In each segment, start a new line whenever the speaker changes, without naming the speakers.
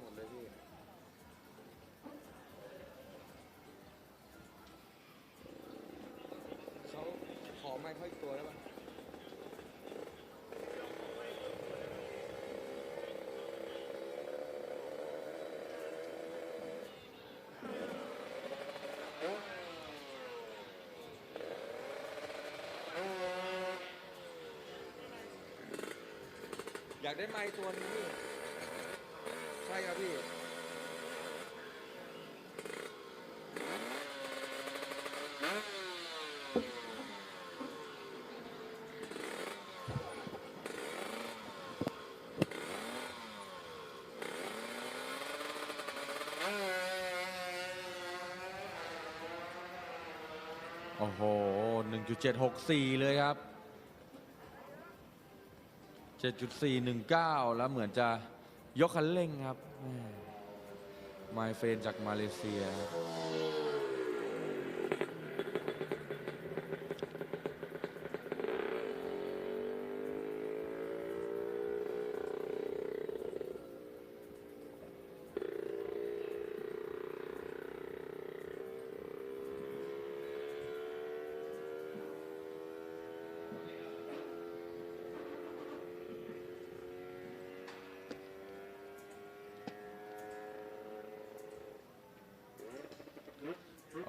หมดเลยพี่เขาขอไม้เขาอีกตัวได้ปะอยากได้ไม้ตัวนึงพี่ใช่ครับพี่
โอ้โห 1.764 เลยครับ 7.419 แล้วเหมือนจะ ยกคันเร่งครับ My Friend จากมาเลเซียครับ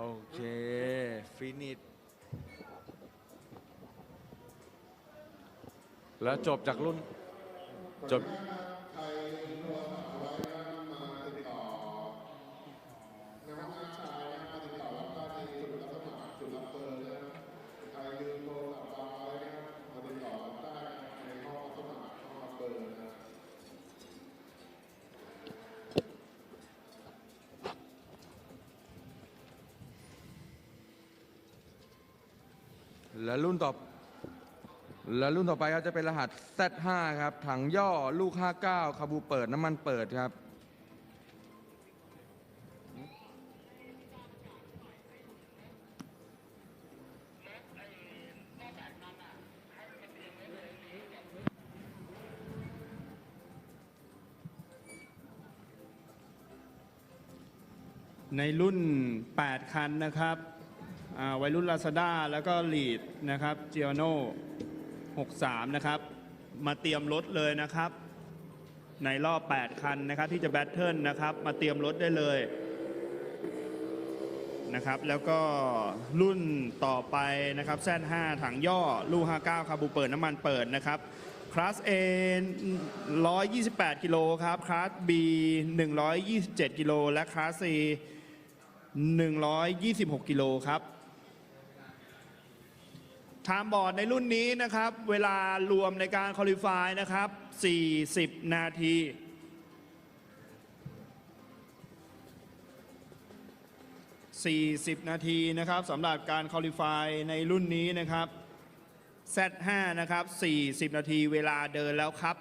โอเค ฟินิชแล้วจบจากรุ่นจบ และรุ่นต่อและรุ่นต่อไปครับจะเป็นรหัส Z5 ครับ ถังย่อลูก 59คาบูเปิดน้ำมันเปิดครับ
ในรุ่น 8 คันนะครับ วัยรุ่น Lazada แล้วก็ลีดนะครับเจียโน่63 นะครับ มาเตรียมรถเลยนะครับ ในรอบ 8 คันนะครับที่จะแบทเทิลนะครับ มาเตรียมรถได้เลยนะครับแล้วก็รุ่นต่อไปนะครับแซน5ถังย่อลูก59คาบูเปิดน้ำมันเปิดนะครับคลาส A 128 กิโลครับคลาส B 127 กิโลและคลาส C 126 กิโลครับ ไทม์บอร์ดในรุ่นนี้นะครับ เวลารวมในการคอลิฟายนะครับ 40 นาที 40 นาทีนะครับสำหรับการคอลิฟายในรุ่นนี้นะครับ Z5 นะครับ 40 นาทีเวลาเดินแล้วครับ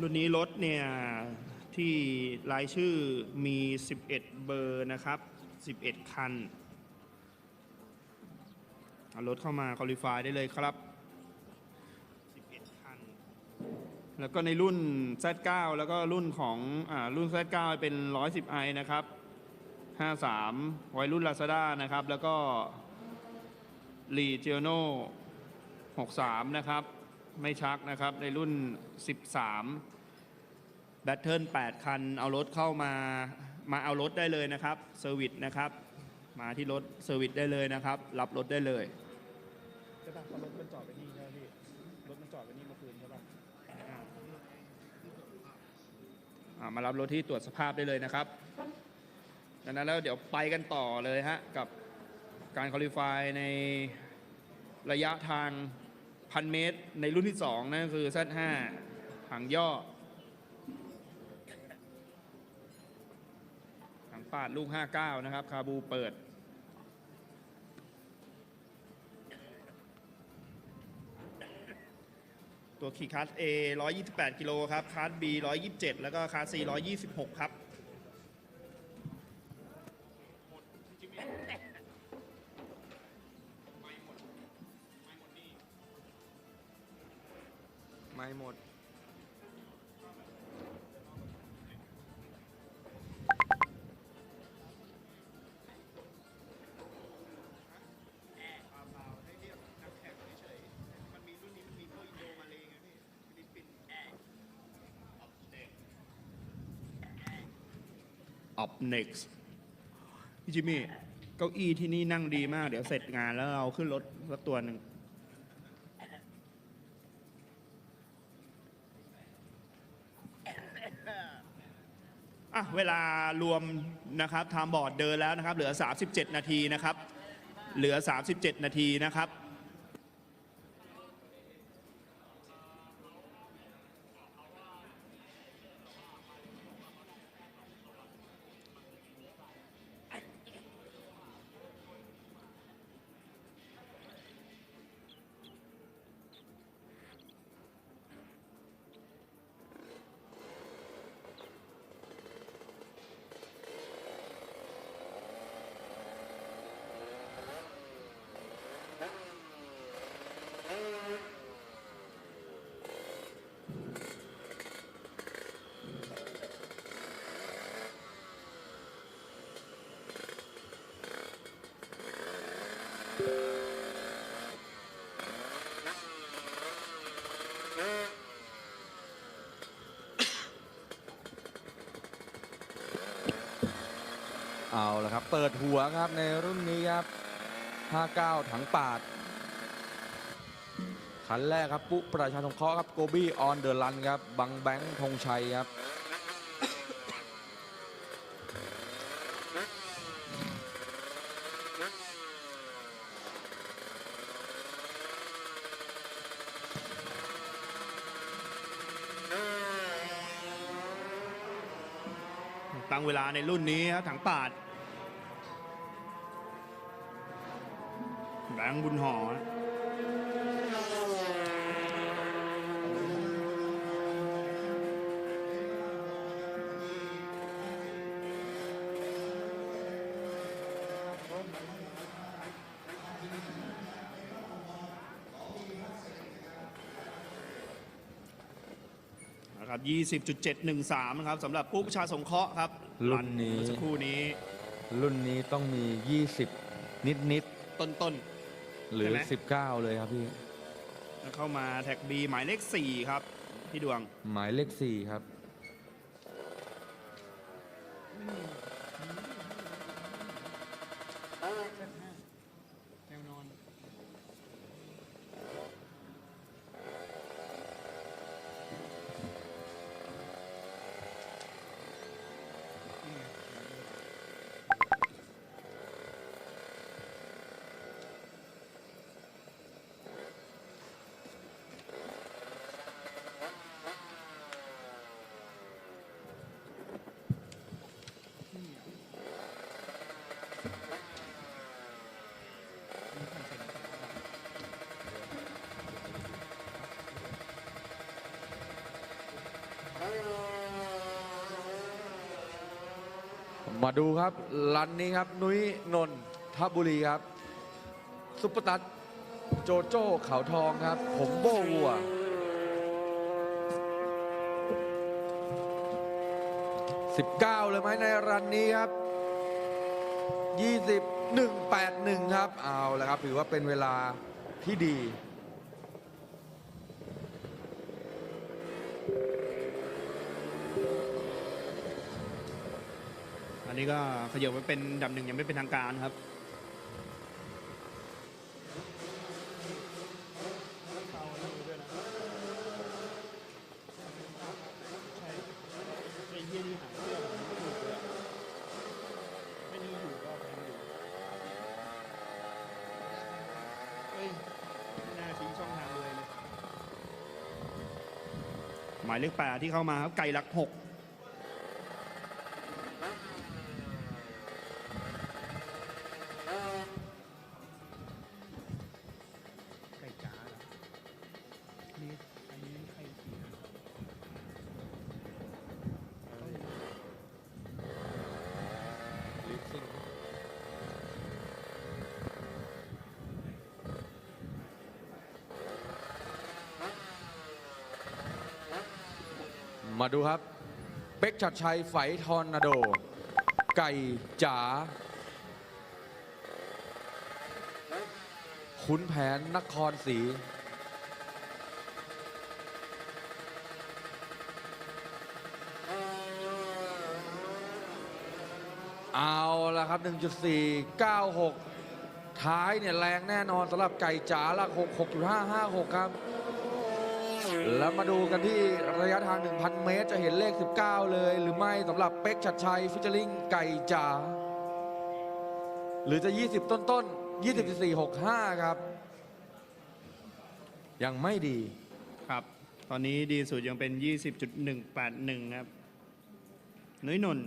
รุ่นนี้รถเนี่ย ที่รายชื่อมี 11 เบอร์นะครับ 11 คันเอารถเข้ามาคอลิฟายได้เลยครับ 11 คัน แล้วก็ในรุ่น Z9 แล้วก็รุ่นของอ่ารุ่น Z9 เป็น 110i นะครับ 53 วัยรุ่น Lazada นะครับ แล้วก็ r e g i o n o 63 นะครับ ไม่ชักนะครับ ในรุ่น 13 แบตเทิล8คัน เอารถเข้ามา มาเอารถได้เลยนะครับเซอร์วิสนะครับ มาที่รถเซอร์วิสได้เลยนะครับ รับรถได้เลยใช่ป่ะรถมันจอดไปนี่ใช่พี่ รถมันจอดไปนี่เมื่อคืนใช่ป่ะอ่ามารับรถที่ตรวจสภาพได้เลยนะครับดังนั้นแล้วเดี๋ยวไปกันต่อเลยฮะ กับการคอลิฟายในระยะทางพันเมตรในรุ่นที่ 2 นั่นก็คือ Z5 หางย่อ ปาดลูก 59 นะครับ คาบูเปิด ตัวขี่คัส A 128 กิโลครับ คัส B 127 แล้วก็คัส C 126 ครับไม่หมด
โ up
next พี่จิมมี่เก้าอี้ที่นี่นั่งดีมาก เดี๋ยวเสร็จงานแล้วเราขึ้นรถสักตัวหนึ่งอะเวลารวมนะครับไทม์บอร์ดเดินแล้วนะครับ เหลือ 37 นาทีนะครับ เหลือ 37 นาทีนะ
ครับ เปิดหัวครับในรุ่นนี้ครับ59 ถังปาดคันแรกครับปุ๊ประชาสงเคราะห์ครับโกบี้ออนเดอะรันครับบังแบงค์ธงชัยครับ
ตั้งเวลาในรุ่นนี้ครับถังปาด แบงค์บุญหอนะครับ20.713 นะครับสำหรับปุ๊ประชาสงเคราะห์ครับ
รุ่นนี้
เมื่อสักครู่นี้
รุ่นนี้ต้องมี 20 นิดนิด
ต้น
ๆ หรือ
ใช่ไหม
19 เลยครับพี่
ๆแล้วเข้ามาแท็ก B หมายเลข4ครับ พี่ดวง
หมายเลข 4 ครับ
แนวนอน
มาดูครับรันนี้ครับ นุ้ยนนทบุรีครับ ซุปเปอร์ตัดโจโจ้เขาทองครับ ผมโบวัว 19 เลยไหมในรันนี้ครับ 20 181 ครับ เอาแล้วครับ ถือว่าเป็นเวลาที่ดี
นนี้ก็ขยับไปเป็นอันดับหนึ่งยังไม่เป็นทางการครับ หมายเลขแปดที่เข้ามาครับไก่หลักหก
มาดูครับ เป็กชัดชัยไฝทอนาโด ไก่จ๋าขุนแผนนครศรีละครับ 1.496 ท้ายเนี่ยแรงแน่นอนสำหรับไก่จ๋าละ6 6.556 ครับ แล้วมาดูกันที่ระยะทาง 1,000 เมตร จะเห็นเลข 19 เลย หรือไม่สำหรับเป็กชัดชัยฟิชเชอริงไก่จ๋าหรือจะ 20 ต้นต้นๆ2465 ครับ ยังไม่ดี
ครับ ตอนนี้ดีสุดยังเป็น 20.181 ครับนุ้ยนนท์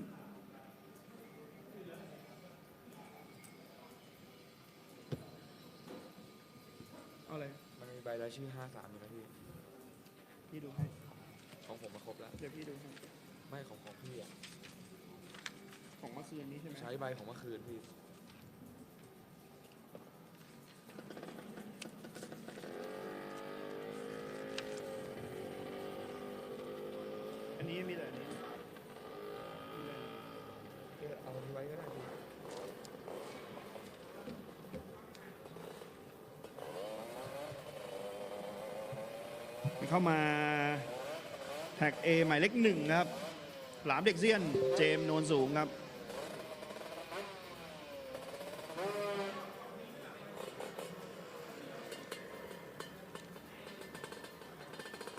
เอาเลย
มันมีใบรายชื่อ 53อยู่นะ พี่
พี่ดูให้
ของผมมาครบแล้ว
เดี๋ยวพี่ดูให้
ไม่ของของพี่อะ
ของเมื่อคืนนี้ใช่ไหม
ใช้ใบของเมื่อคืนพี่
อันนี้มีแต่อันนี้มีแต่
เอาที่ไว้ก็ได้พี่
เข้ามาแท็ก A หมายเลขหนึ่งครับหลามเด็กเซียน เจมส์โนนสูงครับ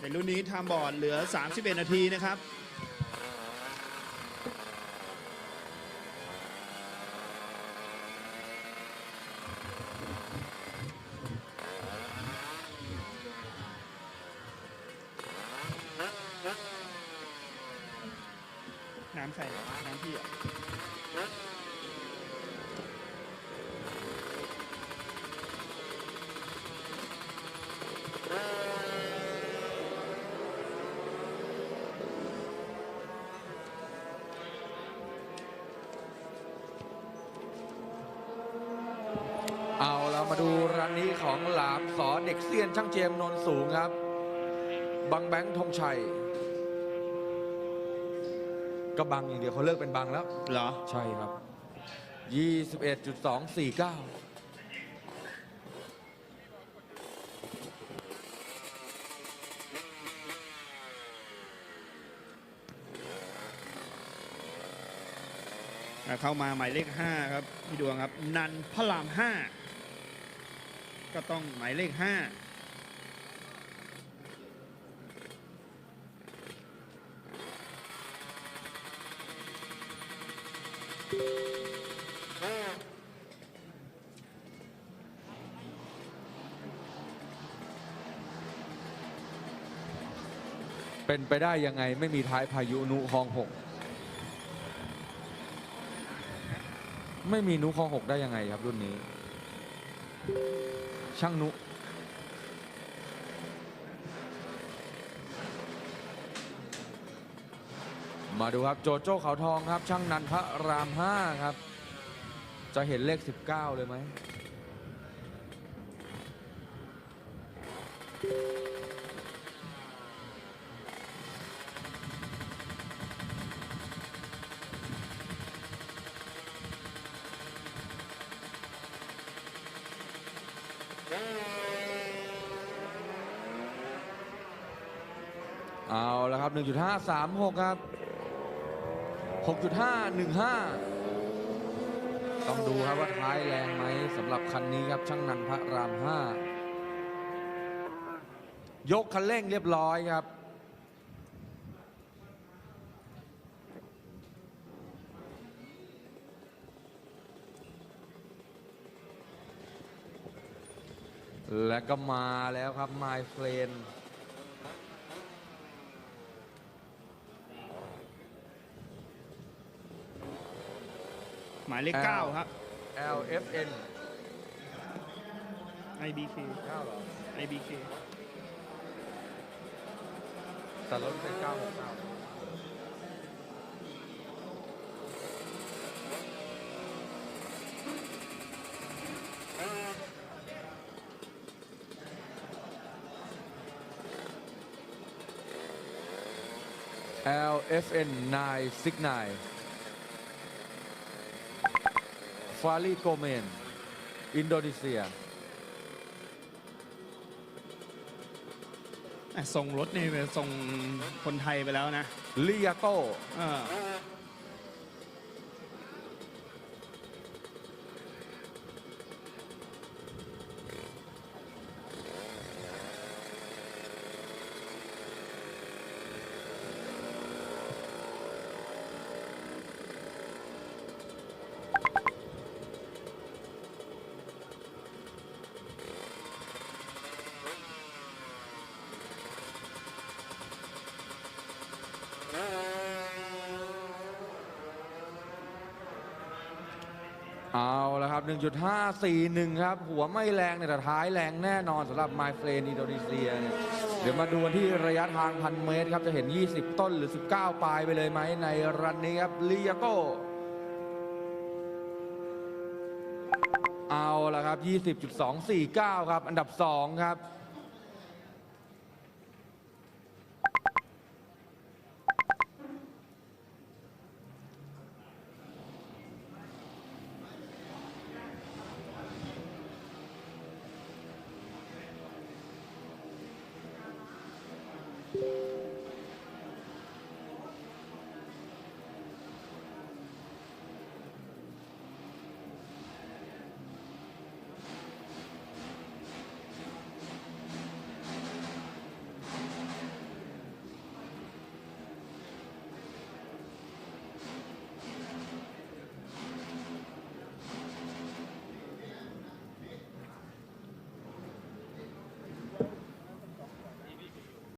ในรุ่นนี้ทำบอร์ดเหลือ 31 นาทีนะครับ
เด็กเซียนช่างเจมส์นนท์สูงครับ บังแบงค์ธงชัย ก็บังอย่างเดียวเขาเลิกเป็นบังแล้ว
เหรอ
ใช่ครับ 21.249
อะเข้ามาหมายเลข 5 ครับ พี่ดวงครับ นันพระราม5 ก็ต้องหมายเลข5
เป็นไปได้ยังไงไม่มีท้ายพายุนุคลองหกไม่มีนุคลองหกได้ยังไงครับรุ่นนี้ ช่างนุ มาดูครับโจโจ้เขาทองครับ ช่างนันทรามห้าครับ จะเห็นเลข 19 เลยไหม เอาแล้วครับ 1.536 ครับ 6.515 ต้องดูครับว่าท้ายแรงไหมสำหรับคันนี้ครับช่างนันพระราม 5 ยกคันเร่งเรียบร้อยครับและก็มาแล้วครับ My Friend
หมายเลข9ครับ
LFN
IBK
9เหรอ
IBK
แต่รถเป็น969 LFN 969 ฟารีโกเมน อินโดนีเซีย
อะส่งรถนี่ไปส่งคนไทยไปแล้วนะ
ลิยาโต
เออ
1.541 ครับ หัวไม่แรงเนี่ยแต่ท้ายแรงแน่นอนสำหรับไมเฟรนอินโดนีเซียเนี่ยเดี๋ยวมาดูกันที่ระยะทางพันเมตรครับ จะเห็น 20 ต้นหรือ 19 ปลายไปเลยไหมในรันนี้ครับลียาโกเอาละครับ 20.249 ครับ อันดับ 2 ครับ Thank you.